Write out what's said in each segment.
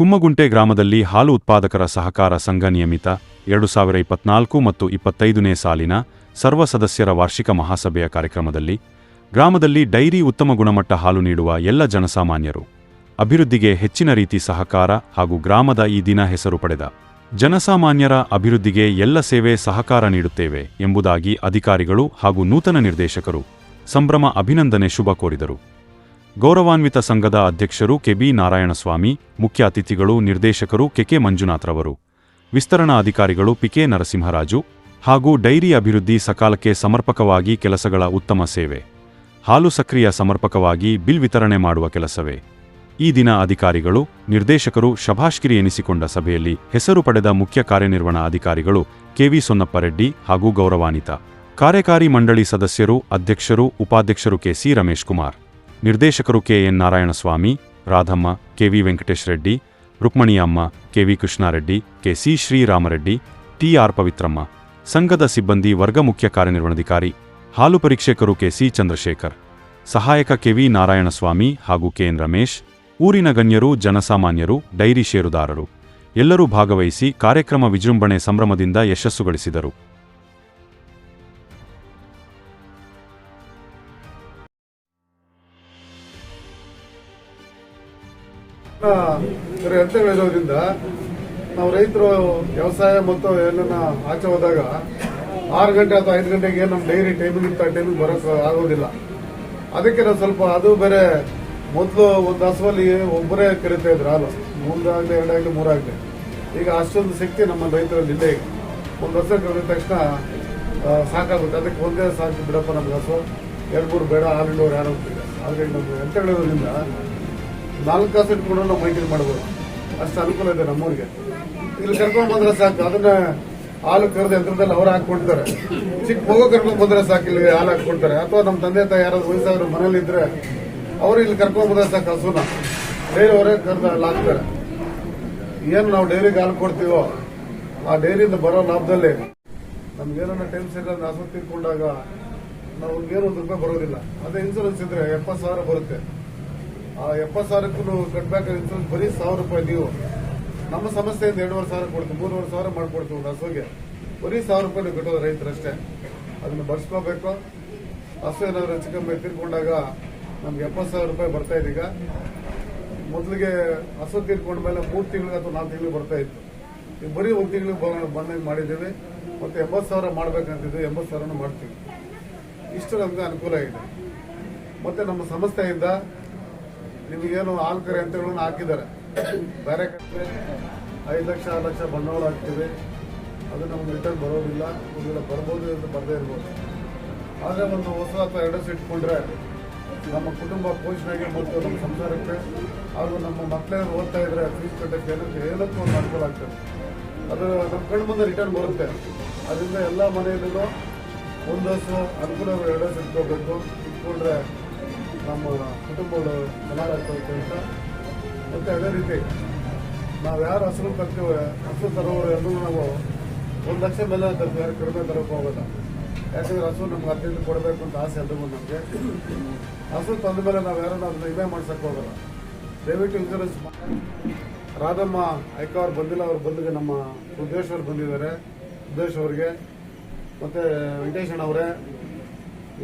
ಕುಮ್ಮಗುಂಟೆ ಗ್ರಾಮದಲ್ಲಿ ಹಾಲು ಉತ್ಪಾದಕರ ಸಹಕಾರ ಸಂಘ ನಿಯಮಿತ ಎರಡು ಸಾವಿರ ಇಪ್ಪತ್ನಾಲ್ಕು ಮತ್ತು ಇಪ್ಪತ್ತೈದನೇ ಸಾಲಿನ ಸರ್ವ ಸದಸ್ಯರ ವಾರ್ಷಿಕ ಮಹಾಸಭೆಯ ಕಾರ್ಯಕ್ರಮದಲ್ಲಿ ಗ್ರಾಮದಲ್ಲಿ ಡೈರಿ ಉತ್ತಮ ಗುಣಮಟ್ಟ ಹಾಲು ನೀಡುವ ಎಲ್ಲ ಜನಸಾಮಾನ್ಯರು. ಅಭಿವೃದ್ಧಿಗೆ ಹೆಚ್ಚಿನ ರೀತಿ ಸಹಕಾರ ಹಾಗೂ ಗ್ರಾಮದ ಈ ದಿನ ಹೆಸರು ಪಡೆದ ಜನಸಾಮಾನ್ಯರ ಅಭಿವೃದ್ಧಿಗೆ ಎಲ್ಲ ಸೇವೆ ಸಹಕಾರ ನೀಡುತ್ತೇವೆ ಎಂಬುದಾಗಿ ಅಧಿಕಾರಿಗಳು ಹಾಗೂ ನೂತನ ನಿರ್ದೇಶಕರು ಸಂಭ್ರಮ ಅಭಿನಂದನೆ ಶುಭ ಕೋರಿದರು. ಗೌರವಾನ್ವಿತ ಸಂಘದ ಅಧ್ಯಕ್ಷರು ಕೆಬಿ ನಾರಾಯಣಸ್ವಾಮಿ, ಮುಖ್ಯ ಅತಿಥಿಗಳು ನಿರ್ದೇಶಕರು ಕೆಕೆ ಮಂಜುನಾಥ್ರವರು ವಿಸ್ತರಣಾ ಅಧಿಕಾರಿಗಳು ಪಿಕೆ ನರಸಿಂಹರಾಜು ಹಾಗೂ ಡೈರಿ ಅಭಿವೃದ್ಧಿ ಸಕಾಲಕ್ಕೆ ಸಮರ್ಪಕವಾಗಿ ಕೆಲಸಗಳ ಉತ್ತಮ ಸೇವೆ. ಹಾಲು ಸಕ್ರಿಯ ಸಮರ್ಪಕವಾಗಿ ಬಿಲ್ ವಿತರಣೆ ಮಾಡುವ ಕೆಲಸವೇ. ಈ ದಿನ ಅಧಿಕಾರಿಗಳು, ನಿರ್ದೇಶಕರು ಶಭಾಷ್ಕಿರಿ ಎನಿಸಿಕೊಂಡ ಸಭೆಯಲ್ಲಿ ಹೆಸರು ಪಡೆದ ಮುಖ್ಯ ಕಾರ್ಯನಿರ್ವಹಣಾ ಅಧಿಕಾರಿಗಳು ಕೆವಿ ಸೊನ್ನಪ್ಪರೆಡ್ಡಿ ಹಾಗೂ ಗೌರವಾನ್ವಿತ. ಕಾರ್ಯಕಾರಿ ಮಂಡಳಿ ಸದಸ್ಯರು, ಅಧ್ಯಕ್ಷರು, ಉಪಾಧ್ಯಕ್ಷರು ಕೆಸಿ ರಮೇಶ್ ಕುಮಾರ್ ನಿರ್ದೇಶಕರು K N Narayanaswamy, Radhamma K V Venkatesh Reddy, Rukmaniyamma K V Krishnareddy K C Sriramareddy T R Pavithramma, ಸಂಘದ ಸಿಬ್ಬಂದಿ, ವರ್ಗ ಮುಖ್ಯ ಕಾರ್ಯನಿರ್ವಹಣಾಧಿಕಾರಿ, ಹಾಲು ಪರೀಕ್ಷಕರು ಕೆ ಸಿ ಚಂದ್ರಶೇಖರ್, ಸಹಾಯಕ ಕೆ ವಿ ನಾರಾಯಣಸ್ವಾಮಿ ಹಾಗೂ ಕೆ ಎನ್ ರಮೇಶ್, ಊರಿನ ಗಣ್ಯರು, ಜನಸಾಮಾನ್ಯರು, ಡೈರಿ ಷೇರುದಾರರು. ಎಲ್ಲರೂ ಭಾಗವಹಿಸಿ ಕಾರ್ಯಕ್ರಮ ವಿಜೃಂಭಣೆ ಸಂಭ್ರಮದಿಂದ ಯಶಸ್ಸುಗಳಿಸಿದರು ಯಂತ್ರಗಳಿರೋದ್ರಿಂದ ನಾವು ರೈತರು ವ್ಯವಸಾಯ ಮತ್ತು ಏನನ್ನ ಆಚೆ ಹೋದಾಗ ಆರು ಗಂಟೆ ಅಥವಾ ಐದು ಗಂಟೆಗೆ ನಮ್ಮ ಡೈರಿ ಟೈಮಿಂಗ್ ಆ ಟೈಮಿಗೆ ಬರೋಕ್ ಆಗೋದಿಲ್ಲ. ಅದಕ್ಕೆ ನಾವು ಸ್ವಲ್ಪ ಅದು ಬೇರೆ ಮೊದಲು ಒಂದು ಹಸುವಲ್ಲಿ ಒಬ್ಬರೇ ಕರಿತಾ ಇದ್ರು ಹಾಲು. ಮೂರಾಗಲಿ, ಎರಡಾಗಲಿ, ಮೂರಾಗಲಿ. ಈಗ ಅಷ್ಟೊಂದು ಶಕ್ತಿ ನಮ್ಮ ರೈತರಲ್ಲಿ ಈಗ ಒಂದು ಹಸು ಕರೆದ ತಕ್ಷಣ ಸಾಕಾಗುತ್ತೆ. ಅದಕ್ಕೆ ಒಂದೇ ಸಾಕು ಬಿಡಪ್ಪ ನಮ್ಗೆ ಹಸು. ಎರಡು ಮೂರು ಬೇಡ ಹಾಲು ಯಾರು ಹೋಗ್ತಿದೆ ಆದರೆ ನಮ್ಮ ಯಂತ್ರಗಳಿರೋದ್ರಿಂದ ನಾಲ್ಕು ಕಾಸು ಕೂಡ ನಾವು ಮೈಂಟೈನ್ ಮಾಡ್ಬೋದು. ಅಷ್ಟು ಅನುಕೂಲ ಇದೆ ನಮ್ಮೂರಿಗೆ. ಇಲ್ಲಿ ಕರ್ಕೊಂಡು ಬಂದ್ರೆ ಸಾಕು. ಅದನ್ನ ಹಾಲು ಕರೆದ ಯಂತ್ರದಲ್ಲಿ ಅವ್ರು ಹಾಕೊಂಡಿದ್ದಾರೆ ಚಿಕ್ಕ ಮಗು ಕರ್ಕೊಂಡು ಬಂದ್ರೆ ಸಾಕು ಇಲ್ಲಿ ಹಾಲು ಹಾಕೊಂಡ್ತಾರೆ ಅಥವಾ ನಮ್ಮ ತಂದೆ ತಾಯಿ ಯಾರಾದ್ರು ವಯಸ್ಸಾದ್ರು ಮನೇಲಿ ಇದ್ರೆ ಅವರು ಇಲ್ಲಿ ಕರ್ಕೊಂಡು ಬಂದ್ರೆ ಸಾಕು ಹಸುನ. ಡೈರಿ ಅವರೇ ಕರೆದ ಹಾಕ್ತಾರೆ. ಏನು ನಾವು ಡೈರಿಗೆ ಹಾಲು ಕೊಡ್ತೀವೋ ಆ ಡೈರಿಯಿಂದ ಬರೋ ಲಾಭದಲ್ಲಿ ನಮ್ಗೇನನ್ನ ಟೈಮ್ ಇಲ್ಲ ಹಸು ತಿರ್ಕೊಂಡಾಗ ನಾವು ಒಂದು ರೂಪಾಯಿ ಬರೋದಿಲ್ಲ. ಅದೇ ಇನ್ಸೂರೆನ್ಸ್ ಇದ್ರೆ ಎಪ್ಪತ್ತು ಸಾವಿರ ಬರುತ್ತೆ. ಆ ಎಪ್ಪತ್ತು ಸಾವಿರಕ್ಕೂ ಕಟ್ಬೇಕಾದ ಇನ್ಸೂರೆನ್ಸ್ ಬರೀ ಸಾವಿರ ರೂಪಾಯಿ ನೀವು. ನಮ್ಮ ಸಮಸ್ಯೆಯಿಂದ ಎರಡೂವರೆ ಸಾವಿರ ಕೊಡ್ತೀವಿ, ಮೂರುವರೆ ಸಾವಿರ ಮಾಡ್ಕೊಡ್ತೀವಿ ಹಸುಗೆ ಬರೀ ಸಾವಿರ ರೂಪಾಯಿ ನೀವು ಕಟ್ಟೋದು ರೈತರಷ್ಟೇ. ಅದನ್ನು ಬರ್ಸ್ಕೋಬೇಕು. ಹಸು ಏನಾದ್ರು ಹೆಚ್ಚು ಕಮ್ಮಿ ತೀರ್ಕೊಂಡಾಗ ನಮ್ಗೆ ಎಪ್ಪತ್ತು ಸಾವಿರ ರೂಪಾಯಿ ಬರ್ತಾ ಇದೆ ಈಗ. ಮೊದಲಿಗೆ ಹಸು ತೀರ್ಕೊಂಡ ಮೇಲೆ ಮೂರು ತಿಂಗಳಿಗೆ ಅಥವಾ ನಾಲ್ಕು ತಿಂಗಳಿಗೆ ಬರ್ತಾ ಇತ್ತು. ಈಗ ಬರೀ ಒಂದು ತಿಂಗಳಿಗೆ ಬಂದಂಗೆ ಮಾಡಿದ್ದೀವಿ. ಮತ್ತೆ ಎಂಬತ್ತು ಸಾವಿರ ಮಾಡ್ಬೇಕಂತಿದ್ವಿ ಎಂಬತ್ತು ಸಾವಿರನೂ ಮಾಡ್ತೀವಿ. ಇಷ್ಟು ನಮ್ಗೆ ಅನುಕೂಲ ಇದೆ ಮತ್ತೆ ನಮ್ಮ ಸಂಸ್ಥೆಯಿಂದ ನಿಮಗೇನು ಹಾಲು ಯಂತ್ರಗಳನ್ನು ಹಾಕಿದ್ದಾರೆ. ಬೇರೆ ಕಡೆ ಐದು ಲಕ್ಷ, ಆರು ಲಕ್ಷ ಬಂಡವಾಳ ಹಾಕ್ತೀವಿ. ಅದು ನಮ್ಗೆ ರಿಟರ್ನ್ ಬರೋದಿಲ್ಲ. ಒಂದಿಲ್ಲ ಬರ್ಬೋದು ಅಂತ ಬರದೇ ಇರ್ಬೋದು. ಆದರೆ ಒಂದು ಹೊಸ ಅಥವಾ ಎರಡು ಇಟ್ಕೊಂಡ್ರೆ ನಮ್ಮ ಕುಟುಂಬ ಪೋಷಣೆಗೆ ಮತ್ತು ನಮ್ಮ ಸಂಸಾರಕ್ಕೆ. ಹಾಗೂ ನಮ್ಮ ಮಕ್ಕಳೇನು ಓದ್ತಾ ಇದ್ರೆ ಫೀಸ್ ಕಟ್ಟಕ್ಕೆ ಏನಕ್ಕೆ ಏನಕ್ಕೂ ಒಂದು ಅನುಕೂಲ ಆಗ್ತದೆ. ಅದು ನಮ್ಮ ಕಣ್ಣು ಮುಂದೆ ರಿಟರ್ನ್ ಬರುತ್ತೆ. ಅದರಿಂದ ಎಲ್ಲ ಮನೆಯಲ್ಲೂ ಒಂದು ಹಸು ಅನುಕೂಲ ಎರಡು ಇಟ್ಕೋಬೇಕು. ಇಟ್ಕೊಂಡ್ರೆ ನಮ್ಮ ಕುಟುಂಬಗಳು ಚೆನ್ನಾಗಾಗ್ತದೆ ಅಂತ ಮತ್ತು ಅದೇ ರೀತಿ ನಾವು ಯಾರು ಹಸಿರು ತರ್ತೀವಿ, ಹಸಿರು ತರೋರು ಎಲ್ಲರೂ ನಾವು ಒಂದು ಲಕ್ಷ ಮೇಲೆ ತರ್ತೀವಿ, ಯಾರು ಕಡಿಮೆ ತರೋಕೆ ಹೋಗೋಲ್ಲ ಯಾಕಂದ್ರೆ ಹಸು ನಮ್ಗೆ ಅತ್ಯಂತ ಕೊಡಬೇಕು ಅಂತ ಆಸೆ ಅದು ನಮಗೆ. ಹಸು ತಂದ ಮೇಲೆ ನಾವು ಯಾರನ್ನ ಅದನ್ನ ವಿಮೆ ಮಾಡ್ಸಕ್ಕೆ ಹೋಗಲ್ಲ ದಯವಿಟ್ಟು ಇನ್ಸೂರೆನ್ಸ್ ರಾಧಮ್ಮ ಐಕ ಅವ್ರು ಬಂದಿಲ್ಲ, ಅವ್ರು ಬಂದಿಗೆ ನಮ್ಮ ಉದ್ದೇಶ್ ಅವ್ರು ಬಂದಿದ್ದಾರೆ. ಉದ್ದೇಶ್ ಅವ್ರಿಗೆ, ಮತ್ತೆ ವೆಂಕಟೇಶಣ್ಣ ಅವರೇ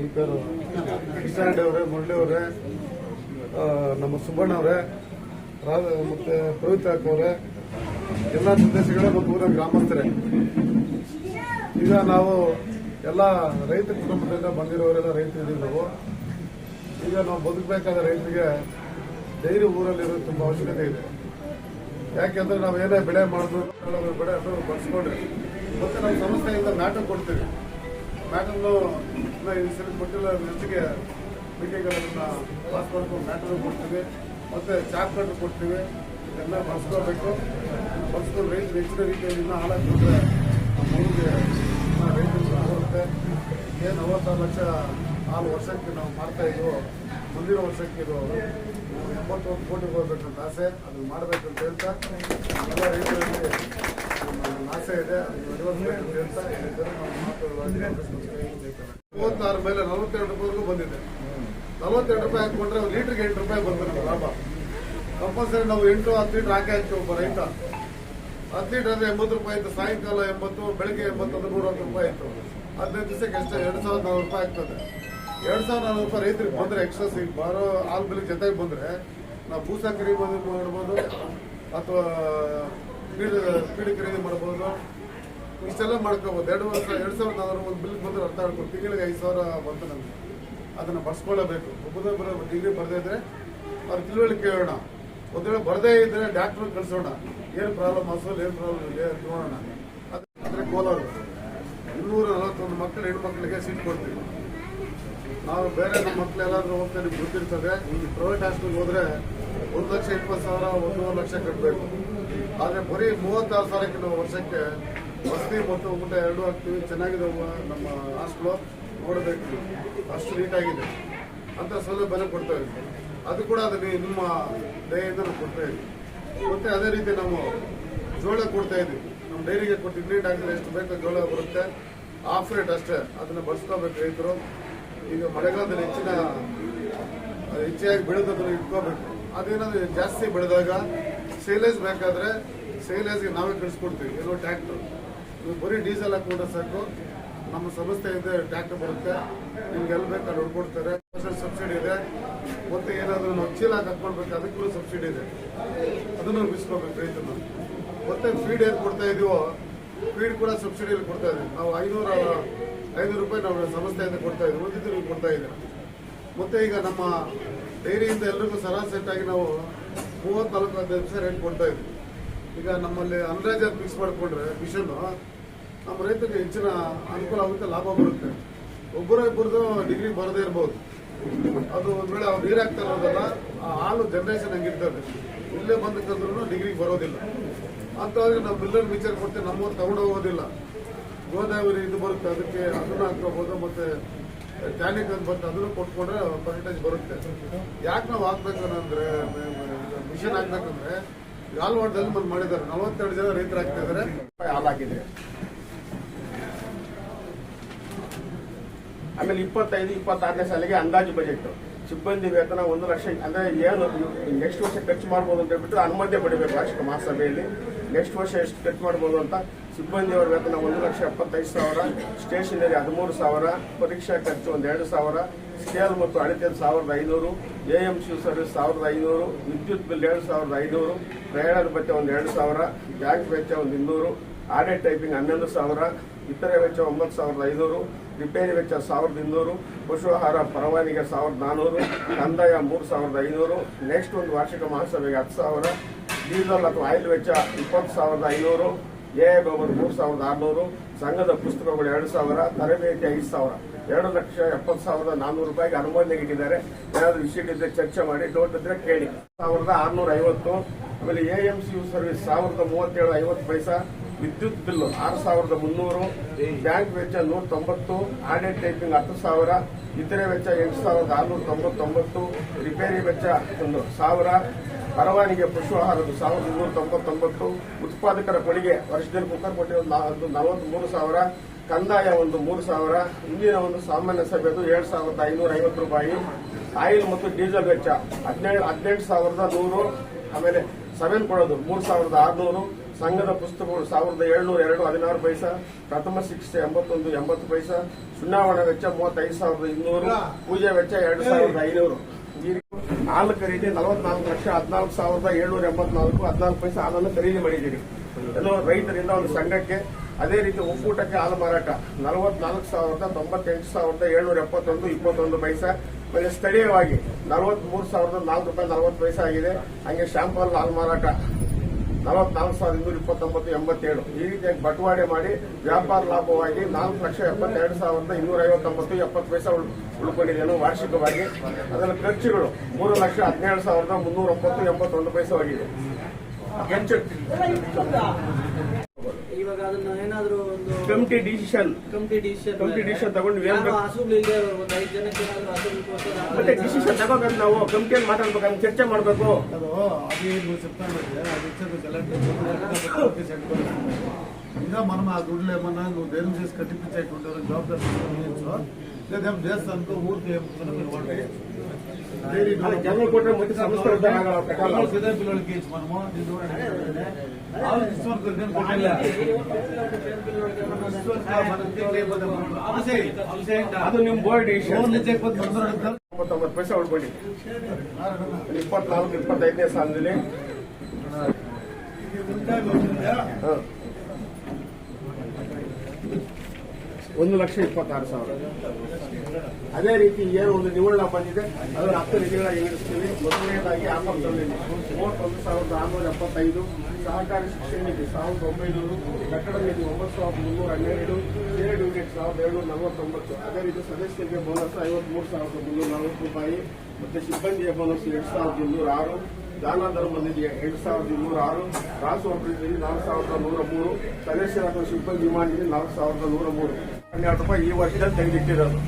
ಈ ಪೇರು ಅವರೇ, ಮುರಳಿ ಅವರೇ ನಮ್ಮ ಸುಬ್ಬಣ್ಣ ಅವರೇ ಮತ್ತೆ ಪವಿತ್ರ ಅವರೇ, ಎಲ್ಲ ನಿರ್ದೇಶಕರೇ ಮತ್ತು ಊರ ಗ್ರಾಮಸ್ಥರೇ. ಈಗ ನಾವು ಎಲ್ಲ ರೈತ ಕುಟುಂಬದಿಂದ ಬಂದಿರೋರೆಲ್ಲ ರೈತರಿದ್ದೀವಿ ನಾವು. ಈಗ ನಾವು ಬದುಕಬೇಕಾದ ರೈತರಿಗೆ ಡೈರಿ ಊರಲ್ಲಿರೋದು ತುಂಬ ಅವಶ್ಯಕತೆ ಇದೆ. ಯಾಕೆಂದ್ರೆ ನಾವು ಏನೇ ಬೆಳೆ ಮಾಡಿದ್ರು ಬೆಳೆ ಅದು ಬಳಸ್ಕೊಂಡ್ರಿ ಮತ್ತೆ ನಮ್ಮ ಸಂಸ್ಥೆಯಿಂದ ನಾಟಕ ಕೊಡ್ತೀವಿ. ಮ್ಯಾಟರ್ನು ಈ ಸರಿ ಕೊಟ್ಟಿಲ್ಲ ನೆಚ್ಚಿಗೆ ಮೀಟಿಂಗ್ಗಳನ್ನ ಪಾಸ್ ಮಾಡ್ಕೊಂಡು ಮ್ಯಾಟರ್ ಕೊಡ್ತೀವಿ. ಮತ್ತೆ ಚಾಕ್ ಕಟ್ಟು ಕೊಡ್ತೀವಿ. ಎಲ್ಲ ಬಳಸ್ಕೋಬೇಕು ಬಳಸ್ಕೊಂಡು ರೈತ ಹೆಚ್ಚಿನ ರೀತಿಯಲ್ಲಿ ಇನ್ನೂ ಹಾಳಾಗ್ಬಿಟ್ರೆ ಇನ್ನೂ ರೈತರಿಗೆ ಬರುತ್ತೆ ಏನು ನಲವತ್ತಾರು ಲಕ್ಷ ನಾಲ್ಕು ವರ್ಷಕ್ಕೆ ನಾವು ಮಾಡ್ತಾ ಇದ್ವು, ಮುಂದಿನ ವರ್ಷಕ್ಕೆ ಇದು ಎಂಬತ್ತೊಂದು ಕೋಟಿ ಹೋಗ್ಬೇಕಂತ ಆಸೆ. ಅದನ್ನು ಮಾಡಬೇಕಂತ ಹೇಳ್ತಾ, ಎಲ್ಲ ರೈತರಲ್ಲಿ ಇದೆ ಮೂವತ್ತಾರು ಮೇಲೆ ನಲವತ್ತೆರಡು ರೂಪಾಯಿವರೆಗೂ ಬಂದಿದೆ. ನಲವತ್ತೆರಡು ರೂಪಾಯಿ ಹಾಕೊಂಡ್ರೆ ಲೀಟರ್ಗೆ ಎಂಟು ರೂಪಾಯಿ ಬರ್ತದೆ ಲಾಭ. ಕಂಪಲ್ಸರಿ ನಾವು ಎಂಟು, ಹತ್ತು ಲೀಟರ್ ಹಾಕಿ ಹಾಕ್ತೀವಿ ಒಬ್ಬ ರೈತ. ಹತ್ತು ಲೀಟರ್ ಅಂದ್ರೆ ಎಂಬತ್ತು ರೂಪಾಯಿ ಇತ್ತು, ಸಾಯಂಕಾಲ ಎಂಬತ್ತು, ಬೆಳಿಗ್ಗೆ ಎಂಬತ್ತೊಂದು ನೂರ ಹತ್ತು ರೂಪಾಯಿ ಇತ್ತು. ಹದಿನೈದು ದಿವಸಕ್ಕೆ ಎಷ್ಟು ಎರಡು ಸಾವಿರದ ನಾಲ್ಕು ರೂಪಾಯಿ ಆಗ್ತದೆ. ಎರಡು ಸಾವಿರದ ನಾಲ್ಕು ರೂಪಾಯಿ ರೈತರಿಗೆ ಬಂದ್ರೆ ಎಕ್ಸ್ಟ್ರಾ ಸಿಗ್ ಬಾರೋ ಆಲ್ ಬೆಲೆ ಜೊತೆಗೆ ಬಂದ್ರೆ, ನಾವು ಭೂಸ ಖರೀದಿ ಮಾಡ್ಬೋದು, ಅಥವಾ ಫೀಡ್ ಖರೀದಿ ಮಾಡ್ಬೋದು ಇಷ್ಟೆಲ್ಲ ಮಾಡ್ಕೋಬೋದು ಎರಡು ವರ್ಷ, ಎರಡು ಸಾವಿರದ ನಾಲ್ಕು ಒಂದು ಬಿಲ್ ಬಂದ್ರೆ ಅರ್ಥ ಆಗ್ಬೋದು ತಿಂಗಳಿಗೆ ಐದು ಸಾವಿರ ಬಂತು ನಮಗೆ. ಅದನ್ನು ಬರ್ಸ್ಕೊಳ್ಳಬೇಕು. ಒಬ್ಬೊಬ್ಬರ ಡಿಗ್ರಿ ಬರದೇ ಇದ್ರೆ ಅವ್ರ ತಿಳುವಳಿಕೆ ಕೇಳೋಣ ಒಂದು ವೇಳೆ ಬರದೇ ಇದ್ರೆ ಡಾಕ್ಟರ್ ಕಳಿಸೋಣ. ಏನು ಪ್ರಾಬ್ಲಮ್ ಹಾಸ್ಪಿಟಲ್ ಏನು ಪ್ರಾಬ್ಲಮ್ ಇದೆ ನೋಡೋಣ. ಅಂದ್ರೆ ಕೋಲಾರ. ಇನ್ನೂರ ನಲವತ್ತೊಂದು ಮಕ್ಕಳು ಹೆಣ್ಮಕ್ಳಿಗೆ ಸೀಟ್ ಕೊಡ್ತೀವಿ. ನಾವು ಬೇರೆ ನಮ್ಮ ಮಕ್ಳು ಎಲ್ಲಾದ್ರೂ ಹೋಗ್ತಾ ನಿಮ್ಗೆ ಗೊತ್ತಿರ್ತದೆ. ಈ ಪ್ರೈವೇಟ್ ಹಾಸ್ಟೆಲ್ಗೆ ಹೋದ್ರೆ ಒಂದು ಲಕ್ಷ ಇಪ್ಪತ್ತು ಸಾವಿರ, ಒಂದೂವರೆ ಲಕ್ಷ ಕಟ್ಟಬೇಕು ಆದ್ರೆ ಬರೀ ಮೂವತ್ತಾರು ಸಾವಿರ ಕಿಲೋ ವರ್ಷಕ್ಕೆ ವಸತಿ ಮತ್ತು ಊಟ ಎರಡು ಹಾಕ್ತೀವಿ. ಚೆನ್ನಾಗಿದೆ ನಮ್ಮ ಹಾಸ್ಟ್ಲು ನೋಡಬೇಕು. ಅಷ್ಟು ನೀಟಾಗಿದೆ ಅಂತ ಸೌಲಭ್ಯನ ಕೊಡ್ತಾ ಇದ್ದೀವಿ ಅದು ಕೂಡ ಅದಕ್ಕೆ ನಿಮ್ಮ ದಯೆಯಿಂದ ನಾವು ಕೊಡ್ತಾ ಇದ್ದೀವಿ ಮತ್ತೆ ಅದೇ ರೀತಿ ನಾವು ಜೋಳ ಕೊಡ್ತಾ ಇದ್ವಿ. ನಮ್ಮ ಡೈರಿಗೆ ಕೊಟ್ಟು ಇಂಗ್ಲೆಂಡ್ ಹಾಕಿದ್ರೆ ಎಷ್ಟು ಬೇಕೋ ಜೋಳ ಬರುತ್ತೆ. ಆಫ್ ರೇಟ್ ಅಷ್ಟೇ. ಅದನ್ನ ಬಳಸ್ಕೋಬೇಕು ರೈತರು. ಈಗ ಮಳೆಗಾಲದಲ್ಲಿ ಹೆಚ್ಚಿನ ಹೆಚ್ಚಾಗಿ ಬೆಳೆದ್ರು ಇಟ್ಕೋಬೇಕು. ಅದೇನಾದ್ರು ಜಾಸ್ತಿ ಬೆಳೆದಾಗ ಸೇಲೇಜ್ ಬೇಕಾದ್ರೆ ಸೇಲೇಜ್ಗೆ ನಾವೇ ಕಳಿಸ್ಕೊಡ್ತೀವಿ ಏನೋ ಟ್ರ್ಯಾಕ್ಟರ್ ನೀವು ಬರೀ ಡೀಸೆಲ್ ಹಾಕೊಂಡ್ರೆ ಸಾಕು, ನಮ್ಮ ಸಂಸ್ಥೆಯಿಂದ ಟ್ರ್ಯಾಕ್ಟರ್ ಬರುತ್ತೆ, ನಿಮ್ಗೆ ಎಲ್ಲಿ ಬೇಕಾದ್ರೆ ನೋಡ್ಕೊಡ್ತಾರೆ ಸಬ್ಸಿಡಿ ಇದೆ. ಮತ್ತೆ ಏನಾದರೂ ಚೀಲ ಹಾಕೊಳ್ಬೇಕು ಅದಕ್ಕೂ ಸಬ್ಸಿಡಿ ಇದೆ. ಅದನ್ನು ಬಿಸ್ಕೋಬೇಕು ರೈತರು. ಮತ್ತೆ ಫೀಡ್ ಏನು ಕೊಡ್ತಾ ಇದೀವೋ ಫೀಡ್ ಕೂಡ ಸಬ್ಸಿಡಿಯಲ್ಲಿ ಕೊಡ್ತಾ ಇದೀವಿ. ನಾವು ಐನೂರ, ಐನೂರು ರೂಪಾಯಿ ನಾವು ಸಂಸ್ಥೆಯಿಂದ ಕೊಡ್ತಾ ಇದ್ದೀವಿ ಉಳಿದಿದ್ದು ಕೊಡ್ತಾ ಇದ್ದೀವಿ ಮತ್ತೆ ಈಗ ನಮ್ಮ ಡೈರಿಯಿಂದ ಎಲ್ರಿಗೂ ಸರಾಸರಿಯಾಗಿ ನಾವು ಮೂವತ್ನಾಲ್ಕು ಹದಿನೈದು ನಿಮಿಷ ರೇಟ್ ಕೊಡ್ತಾ ಇದ್ವಿ ಈಗ ನಮ್ಮಲ್ಲಿ ಅನ್ರಾಜರ್ ಫಿಕ್ಸ್ ಮಾಡಿಕೊಂಡ್ರೆ ಮಿಷನ್ ನಮ್ಮ ರೈತರಿಗೆ ಹೆಚ್ಚಿನ ಅನುಕೂಲ ಆಗುತ್ತೆ, ಲಾಭ ಬರುತ್ತೆ. ಒಬ್ಬರ ಇಬ್ಬರದು ಡಿಗ್ರಿ ಬರದೇ ಇರ್ಬೋದು. ಅದು ಒಂದ್ ವೇಳೆ ಅವ್ರು ನೀರು ಹಾಕ್ತಾ ಇರೋದಲ್ಲ, ಆ ಹಾಲು ಜನರೇಷನ್ ಹಂಗಿರ್ತದೆ ಇಲ್ಲೇ ಬಂದಕ್ಕಂದ್ರೂ ಡಿಗ್ರಿಗೆ ಬರೋದಿಲ್ಲ. ಅಂತವ್ರಿಗೆ ನಾವು ಬಿಲ್ಲರ್ ವಿಚಾರ ಕೊಡ್ತೇವೆ, ನಮ್ಮವ್ರು ತಗೊಂಡು ಹೋಗೋದಿಲ್ಲ. ಗೋದಾವರಿ ಇದು ಬರುತ್ತೆ, ಅದಕ್ಕೆ ಅದನ್ನ ಹಾಕೋಬಹುದು ಮತ್ತೆ ಟ್ಯಾನಿಕ್ ಅಂತ ಬರುತ್ತೆ ಅದನ್ನು ಕೊಟ್ಕೊಂಡ್ರೆ ಪರ್ಸೆಂಟೇಜ್ ಬರುತ್ತೆ. ಯಾಕೆ ನಾವು ಹಾಕ್ಬೇಕು ಅಂದ್ರೆ ಮಿಷನ್ ಆಗ್ಬೇಕಂದ್ರೆ ಗಾಲ್ವಾಡದಲ್ಲಿ ಬಂದು ಮಾಡಿದ್ದಾರೆ. ನಲವತ್ತೆರಡು ಜನ ರೈತರು ಹಾಕ್ತಾ ಇದಾರೆ ಹಾಲಾಗಿದೆ ಆಮೇಲೆ ಇಪ್ಪತ್ತೈದು, ಇಪ್ಪತ್ತಾರನೇ ಸಾಲಿಗೆ ಅಂದಾಜು ಬಜೆಟ್ ಸಿಬ್ಬಂದಿ ವೇತನ ಒಂದು ಲಕ್ಷ, ಅಂದ್ರೆ ಏನು ನೆಕ್ಸ್ಟ್ ವರ್ಷ ಖರ್ಚು ಮಾಡ್ಬೋದು ಅಂತ ಹೇಳ್ಬಿಟ್ಟು ಅನುಮತಿ ಪಡಿಬೇಕು ವಾರ್ಷಿಕ ಮಹಾಸಭೆಯಲ್ಲಿ. ನೆಕ್ಸ್ಟ್ ವರ್ಷ ಎಷ್ಟು ಖರ್ಚು ಮಾಡ್ಬೋದು ಅಂತ ಸಿಬ್ಬಂದಿಯವರ ವೇತನ ಒಂದು ಲಕ್ಷ ಎಪ್ಪತ್ತೈದು ಸಾವಿರ ಸ್ಟೇಷನರಿ ಹದಿಮೂರು ಸಾವಿರ, ಪರೀಕ್ಷಾ ಖರ್ಚು ಒಂದು ಎರಡು ಸಾವಿರ ಸ್ಕೇಲ್ ಮತ್ತು ಅಳತೆ ಸಾವಿರದ ಐನೂರು ಎ ಎಂ ಸಿ ಸರ್ವಿಸ್ ಸಾವಿರದ ಐನೂರು, ವಿದ್ಯುತ್ ಬಿಲ್ ಎರಡು ಸಾವಿರದ ಐನೂರು, ಪ್ರಯಾಣದ ಭತ್ಯೆ ಒಂದು ಎರಡು ಸಾವಿರ ಬ್ಯಾಂಕ್ ವೆಚ್ಚ ಒಂದು ಇನ್ನೂರು ಆಡಿಟ್ ಟೈಪಿಂಗ್ ಹನ್ನೊಂದು ಸಾವಿರ, ಇತರೆ ವೆಚ್ಚ ಒಂಬತ್ತು ಸಾವಿರದ ಐನೂರು ರಿಪೇರಿ ವೆಚ್ಚ ಸಾವಿರದ ಇನ್ನೂರು ಪಶು ಆಹಾರ ಪರವಾನಿಗೆ ಸಾವಿರದ ನಾನೂರು, ಕಂದಾಯ ಮೂರು ಸಾವಿರದ ಐನೂರು ನೆಕ್ಸ್ಟ್ ಒಂದು ವಾರ್ಷಿಕ ಮಹಾಸಭೆಗೆ ಹತ್ತು ಸಾವಿರ, ಡೀಸೆಲ್ ಅಥವಾ ಆಯಿಲ್ ವೆಚ್ಚ ಇಪ್ಪತ್ತು ಸಾವಿರದ ಐನೂರು ಎ ಗೊಬ್ಬರ ಮೂರು ಸಾವಿರದ ಆರುನೂರು, ಸಂಘದ ಪುಸ್ತಕಗಳು ಎರಡು ಸಾವಿರ, ತರಬೇತಿ ಐದು ಸಾವಿರ. ಎರಡು ಲಕ್ಷ ಎಪ್ಪತ್ತು ಸಾವಿರದ ನಾನ್ನೂರು ರೂಪಾಯಿಗೆ ಅನುಮೋದನೆ ಇಟ್ಟಿದ್ದಾರೆ ಏನಾದರೂ ವಿಷಯ ಇದ್ರೆ ಚರ್ಚೆ ಮಾಡಿ ಡೌಟ್ ಇದ್ರೆ ಕೇಳಿ. ಸಾವಿರದ ಆರುನೂರ ಐವತ್ತು, ಆಮೇಲೆ ಎ ಎಂ ಸಿ ಸರ್ವಿಸ್, ಸಾವಿರದ ಮೂವತ್ತೇಳು ಐವತ್ತು ಪೈಸಾ, ವಿದ್ಯುತ್ ಬಿಲ್ ಆರು ಸಾವಿರದ ಮುನ್ನೂರು, ಬ್ಯಾಂಕ್ ವೆಚ್ಚ ನೂರ ತೊಂಬತ್ತು ಆಡಿಟ್ ಟೈಪಿಂಗ್ ಹತ್ತು ಸಾವಿರ, ಇತರೆ ವೆಚ್ಚ ಎಂಟು ಸಾವಿರದ ಆರುನೂರ ತೊಂಬತ್ತೊಂಬತ್ತು, ರಿಪೇರಿ ವೆಚ್ಚ ಒಂದು ಸಾವಿರ ಪರವಾನಿಗೆ ಪಶು ಆಹಾರದ ಸಾವಿರದ ಇನ್ನೂರ ತೊಂಬತ್ತೊಂಬತ್ತು, ಉತ್ಪಾದಕರ ಕೊಡುಗೆ ವರ್ಷದಲ್ಲಿ ಕುಕ್ಕರ್ ಕೊಟ್ಟಿ ಒಂದು ನಲವತ್ಮೂರು ಸಾವಿರ, ಕಂದಾಯ ಒಂದು ಮೂರು ಸಾವಿರ ಇಂದಿನ ಒಂದು ಸಾಮಾನ್ಯ ಸಭೆದು ಏಳು ಸಾವಿರದ ಐನೂರ ಐವತ್ತು ರೂಪಾಯಿ, ಆಯಿಲ್ ಮತ್ತು ಡೀಸೆಲ್ ವೆಚ್ಚ ಹದಿನೇಳು, ಹದಿನೆಂಟು ಸಾವಿರದ ನೂರು, ಆಮೇಲೆ ಸೆವೆನ್ ಕೊಡೋದು ಮೂರು ಸಾವಿರದ ಆರುನೂರು, ಸಂಘದ ಪುಸ್ತಕಗಳು ಸಾವಿರದ ಏಳ್ನೂರ ಎರಡು, ಹದಿನಾರು ಪೈಸಾ, ಪ್ರಥಮ ಶಿಕ್ಷೆ ಎಂಬತ್ತೊಂದು, ಎಂಬತ್ತು ಪೈಸಾ ಚುನಾವಣಾ ವೆಚ್ಚ ಮೂವತ್ತೈದು ಸಾವಿರದ ಇನ್ನೂರು, ಪೂಜೆ ವೆಚ್ಚ ಎರಡು ಸಾವಿರದ ಐನೂರು. ಹಾಲು ಖರೀದಿ ನಲವತ್ನಾಲ್ಕು ಲಕ್ಷ, ಹದಿನಾಲ್ಕು ಸಾವಿರದ ಏಳ್ನೂರ ಎಂಬತ್ನಾಲ್ಕು, ಹದಿನಾಲ್ಕು ಪೈಸೆ ಹಾಲನ್ನು ಖರೀದಿ ಮಾಡಿದ್ದೀರಿ ಎಲ್ಲೋ ರೈತರಿಂದ ಒಂದು ಸಂಘಕ್ಕೆ ಅದೇ ರೀತಿ ಒಕ್ಕೂಟಕ್ಕೆ ಹಾಲು ಮಾರಾಟ. ನಲವತ್ನಾಲ್ಕು ಸಾವಿರದ ತೊಂಬತ್ತೆಂಟು ಸಾವಿರದ ಏಳ್ನೂರ ಎಪ್ಪತ್ತೊಂದು, ಇಪ್ಪತ್ತೊಂದು ಪೈಸೆ. ಮತ್ತೆ ಸ್ಥಳೀಯವಾಗಿ ನಲವತ್ಮೂರು ಸಾವಿರದ ನಾಲ್ಕು ರೂಪಾಯಿ ನಲವತ್ತು ಪೈಸೆ ಆಗಿದೆ. ಹಂಗೆ ಶಾಂಪಲ್ ಹಾಲು ಮಾರಾಟ. ನಲವತ್ನಾಲ್ಕು ಸಾವಿರದ ಇನ್ನೂರ ಇಪ್ಪತ್ತೊಂಬತ್ತು ಎಂಬತ್ತೇಳು. ಈ ರೀತಿಯಾಗಿ ಬಟವಾಡೆ ಮಾಡಿ ವ್ಯಾಪಾರ ಲಾಭವಾಗಿ ನಾಲ್ಕು ಲಕ್ಷ ಎಪ್ಪತ್ತೆರಡು ಸಾವಿರದ ಇನ್ನೂರ ಐವತ್ತೊಂಬತ್ತು ಎಪ್ಪತ್ತು ಪೈಸೆ ಉಳ್ಕೊಂಡಿದ್ದೇನು ವಾರ್ಷಿಕವಾಗಿ ಅದರ ಖರ್ಚುಗಳು ಮೂರು ಲಕ್ಷ ಹದಿನೇಳು ಸಾವಿರದ ಮುನ್ನೂರ ಒಂಬತ್ತು ಎಂಬತ್ತೊಂದು ಪೈಸೆ ಆಗಿದೆ ಖರ್ಚು ಇವಾಗ ಅದನ್ನ ಏನಾದ್ರು ಒಂದು Committee decision committee decision committee decision ತಗೊಂಡು ಏನ್ ಬೇಕು? ಹಸುಗಳಿಲ್ಲದೆ ಒಂದು ಐದು ಜನಕ್ಕೆ ಏನಾದ್ರು ಹಸುಗಳಿಗೋಸ್ಕರ ಮತ್ತೆ ಡಿಸಿಷನ್ ತಗೋಬೇಕು ನಾವು ಕಮಿಟಿಯಲ್ಲಿ ಮಾತಾಡ್ಬೇಕು ಚರ್ಚೆ ಮಾಡಬೇಕು ಅದು ಹದಿನೈದು ಸೆಪ್ಟೆಂಬರ್ಗೆ ಅದು ಹೆಚ್ಚು ಗಲಾಟೆ ఇంకా మనం ఆ గుడ్లు ఏమన్నా నువ్వు ధైర్యం చేసి కట్టిపించేటువంటి వాళ్ళకి జవాబుదారి తీసుకోవచ్చు లేదా దేవస్థానంతో ఊరికి ఏమన్నా జనం కొట్టే మొదటి సంస్థలు ఉంటాయి కదా, పెట్టాలి. పిల్లలు సిద్ధ పిల్లలకి ఇచ్చి మనము ఇది చూడండి. వాళ్ళు ఇస్తున్నారు కదా, నేను కొట్టలే. ఇస్తున్నారు, మనకి తెలియకపోతే మనం ఆలసేయి, ఆలసేయండి. ಅದು ನಿಮ್ ಬೋರ್ಡ್ ಫೋನ್ ಇಚ್ಚೇಕ್ಬೋದು ಬಂದ್ರು ಅಡ್ತಾರೆ. ತೊಂಬತ್ತೊಂಬತ್ತು ಪೈಸೆ ಉಳ್ಕೊಳ್ಳಿ ಇಪ್ಪತ್ನಾಲ್ಕು ಇಪ್ಪತ್ತೈದನೇ ಸಾಲಿನಲ್ಲಿ ಒಂದು ಲಕ್ಷ ಇಪ್ಪತ್ತಾರು ಸಾವಿರ. ಅದೇ ರೀತಿ ಏನು ಒಂದು ನಿವಳ ಬಂದಿದೆ. ಅದರ ಹತ್ತು ನಿಧಿಗಳ ಏರಿಸ್ತೀವಿ. ಮೊದಲನೇದಾಗಿ ಆಪತ್ತಲ್ಲಿ ಮೂವತ್ತೊಂದು ಸಾವಿರದ ಆರುನೂರ ಎಪ್ಪತ್ತೈದು. ಸಹಕಾರಿ ಶಿಕ್ಷಣ ನಿಧಿ ಸಾವಿರದ ಒಂಬೈನೂರು. ಕಟ್ಟಡ ನಿಧಿ ಒಂಬತ್ತು ಸಾವಿರದ ಮುನ್ನೂರ ಹನ್ನೆರಡು. ಎರಡು ಯೂನಿಟ್ ಸಾವಿರದ ಏಳ್ನೂರ ನಲವತ್ತೊಂಬತ್ತು. ಅದೇ ರೀತಿ ಸದಸ್ಯರಿಗೆ ಬೋನಸ್ ಐವತ್ಮೂರು ಸಾವಿರದ ಮುನ್ನೂರ ನಲವತ್ತು ರೂಪಾಯಿ. ಮತ್ತು ಸಿಬ್ಬಂದಿಯ ಬೋನಸ್ ಎರಡು ಸಾವಿರದ ಇನ್ನೂರ ಆರು. ದಾನ ಧರ್ಮ ನಿಧಿ ಎರಡು ಸಾವಿರದ ಇನ್ನೂರ ಆರು. ರಾಸು ಅಭಿವೃದ್ಧಿ ನಾಲ್ಕು ಸಾವಿರದ ನೂರ ಮೂರು. ಸದಸ್ಯರ ಅಥವಾ ಸಿಬ್ಬಂದಿ ವಿಮಾ ನಿಧಿ ನಾಲ್ಕು ಸಾವಿರದ ನೂರ ಮೂರು. ಹನ್ನೆರಡು ರೂಪಾಯಿ ಈ ವರ್ಷದಲ್ಲಿ ತೆಗೆದಿಟ್ಟಿರೋದು?